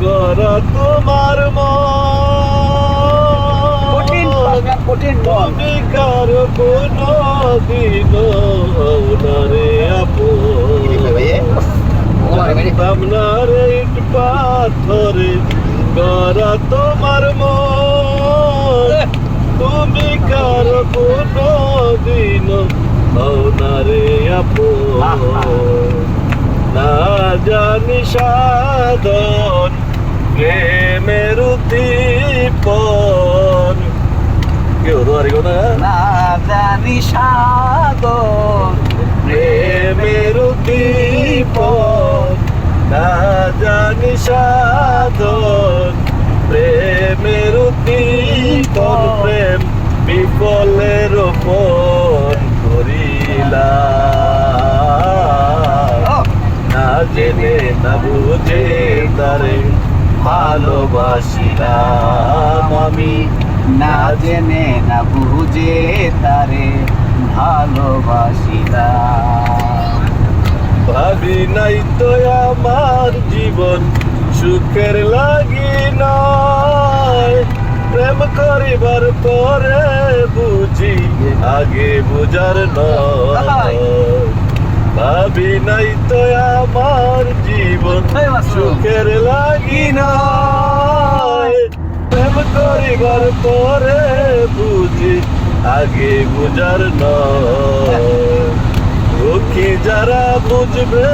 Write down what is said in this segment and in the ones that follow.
করা তোমার কঠিন কঠিন তুমি কারও কোনো দিন রে আপু আপনার ইট পাথরে করা তোমার মন। তুমি কারও কোনো দিন রে আপু না জানি সাধন, প্রেমের উদ্দীপন। কেউ তো আর না। না জানি সাগর প্রেমের উদ্দীপন। না জানি সাধন, প্রেমের উদ্দীপন। প্রেম বিফলের না বুঝে তারে ভালোবাসিলাম আমি। না জেনে না বুঝে তারে ভালোবাসিলাম। ভাবি নাই তো আমার জীবন সুখের লাগি নয়। প্রেম করিবার পরে বুঝি আগে বুঝার নয়। ভাবি নাই তো আমার জীবন সুখের লাগি নয় প্রেম করিবার পরে বুঝি আগে বুঝার নয়। যারা বুঝবে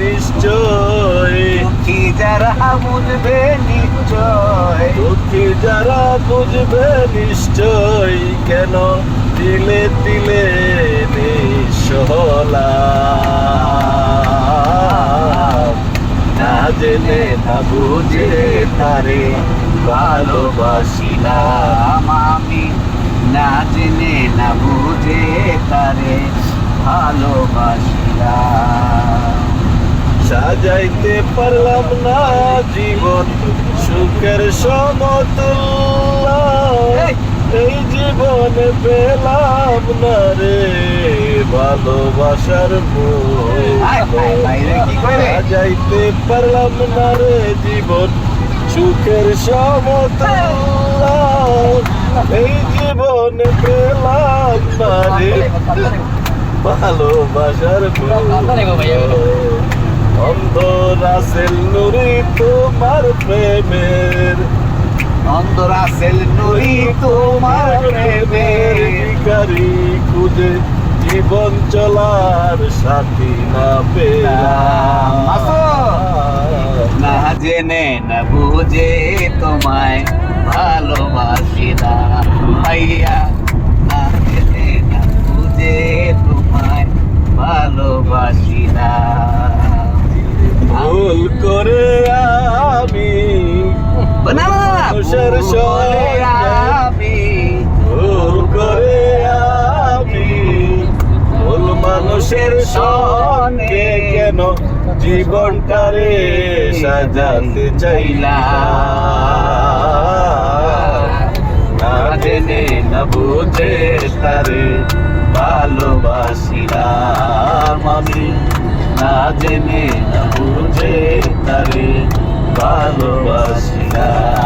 নিশ্চয়। কি যারা বুঝবে নিশ্চয়। দুঃখী যারা বুঝবে নিশ্চয়। কেন দিলে দিলে নিঃসহলা না জেনে, না বুঝে তারে ভালোবাসিলাম আমি। না জেনে, না বুঝে তারে ভালোবাসিলাম সাজাইতে পারলাম না জীবন, সুখের সমতুল্য। এই! জীবনে পেলাম না রে ভালোবাসার? সাজাইতে পারলাম না রে জীবন সুখের সমতুল্য এই জীবনে পেলাম না রে ভালোবাসার অন্ধ রাসেল নুরি তোমার প্রেমের অন্তরা সেল নুরি তোমার প্রেমের ভিখারি খুঁজে জীবন চলার সাথী না পেলাম। না জেনে না বুঝে তোমায় ভালোবাসি না। ভাইয়া না জেনে না বুঝে তোমায় ভালোবাসি না। ভুল করে আমি না মানুষের আমি ভুল করে আমি। ভুল মানুষের সঙ্গে কেন জীবনটারে সাজাতে চাইলাম? না জেনে না বুঝে তারে ভালোবাসিলাম আমি। না জেনে না বুঝে তারে ভালোবাসিলাম।